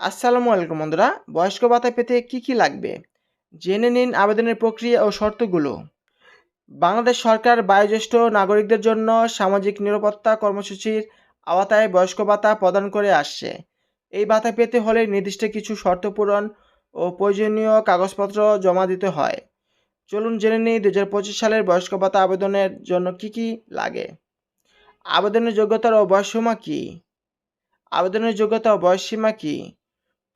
আসসালামু আলাইকুম বন্ধুরা। বয়স্ক ভাতা পেতে কি কি লাগবে? জেনে নিন আবেদনের প্রক্রিয়া ও শর্তগুলো। বাংলাদেশ সরকার বয়োজ্যেষ্ঠ নাগরিকদের জন্য সামাজিক নিরাপত্তা কর্মসূচির আওতায় বয়স্ক ভাতা প্রদান করে আসছে। এই ভাতা পেতে হলে নির্দিষ্ট কিছু শর্ত পূরণ ও প্রয়োজনীয় কাগজপত্র জমা দিতে হয়। চলুন জেনে নিই দু সালের বয়স্ক ভাতা আবেদনের জন্য কি কি লাগে। আবেদনের যোগ্যতার ও বয়সসীমা কী? আবেদনের যোগ্যতা ও বয়সসীমা কী?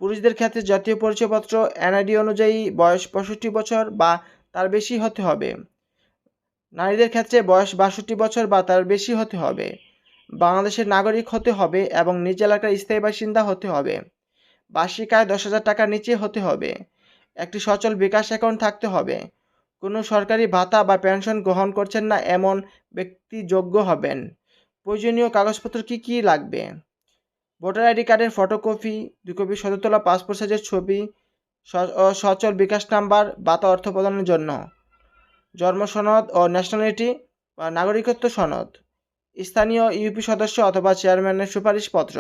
পুরুষদের ক্ষেত্রে জাতীয় পরিচয়পত্র এনআইডি অনুযায়ী বয়স পঁয়ষট্টি বছর বা তার বেশি হতে হবে। নারীদের ক্ষেত্রে বয়স বাষট্টি বছর বা তার বেশি হতে হবে। বাংলাদেশের নাগরিক হতে হবে এবং নিজ এলাকার স্থায়ী বাসিন্দা হতে হবে। বার্ষিক আয় দশ হাজার টাকার নিচে হতে হবে। একটি সচল বিকাশ অ্যাকাউন্ট থাকতে হবে। কোনো সরকারি ভাতা বা পেনশন গ্রহণ করছেন না এমন ব্যক্তি যোগ্য হবেন। প্রয়োজনীয় কাগজপত্র কি কি লাগবে? ভোটার আইডি কার্ডের ফটোকপি দুই কপি সদতলা পাসপোর্ট সাইজের ছবি সচল বিকাশ নাম্বার, বাতা অর্থ প্রদানের জন্য। জন্ম সনদ ও ন্যাশনালিটি বা নাগরিকত্ব সনদ। স্থানীয় ইউপি সদস্য অথবা চেয়ারম্যানের সুপারিশপত্র।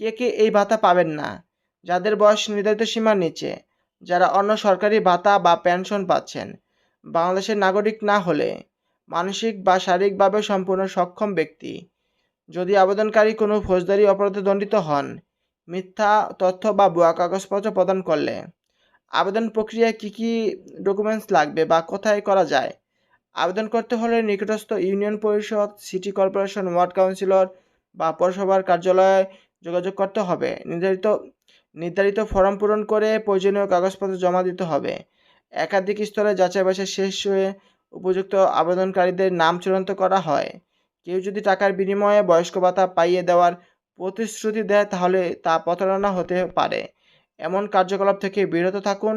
কে কে এই ভাতা পাবেন না? যাদের বয়স নির্ধারিত সীমার নিচে, যারা অন্য সরকারি ভাতা বা পেনশন পাচ্ছেন। বাংলাদেশের নাগরিক না হলে মানসিক বা শারীরিকভাবে সম্পূর্ণ সক্ষম ব্যক্তি। যদি আবেদনকারী কোনো ফৌজদারি অপরাধে দণ্ডিত হন, মিথ্যা তথ্য বা ভুয়া কাগজপত্র প্রদান করলে আবেদন প্রক্রিয়ায় কী কী ডকুমেন্টস লাগবে বা কোথায় করা যায়? আবেদন করতে হলে নিকটস্থ ইউনিয়ন পরিষদ, সিটি কর্পোরেশন, ওয়ার্ড কাউন্সিলর বা পৌরসভার কার্যালয়ে যোগাযোগ করতে হবে। নির্ধারিত নির্ধারিত ফর্ম পূরণ করে প্রয়োজনীয় কাগজপত্র জমা দিতে হবে। একাধিক স্তরে যাচাই বাছাই শেষ হয়ে উপযুক্ত আবেদনকারীদের নাম চূড়ান্ত করা হয়। কেউ যদি টাকার বিনিময়ে বয়স্ক ভাতা পাইয়ে দেওয়ার প্রতিশ্রুতি দেয়, তাহলে তা প্রতারণা হতে পারে। এমন কার্যকলাপ থেকে বিরত থাকুন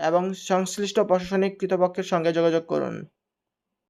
এবং সংশ্লিষ্ট প্রশাসনিক কৃতপক্ষের সঙ্গে যোগাযোগ করুন।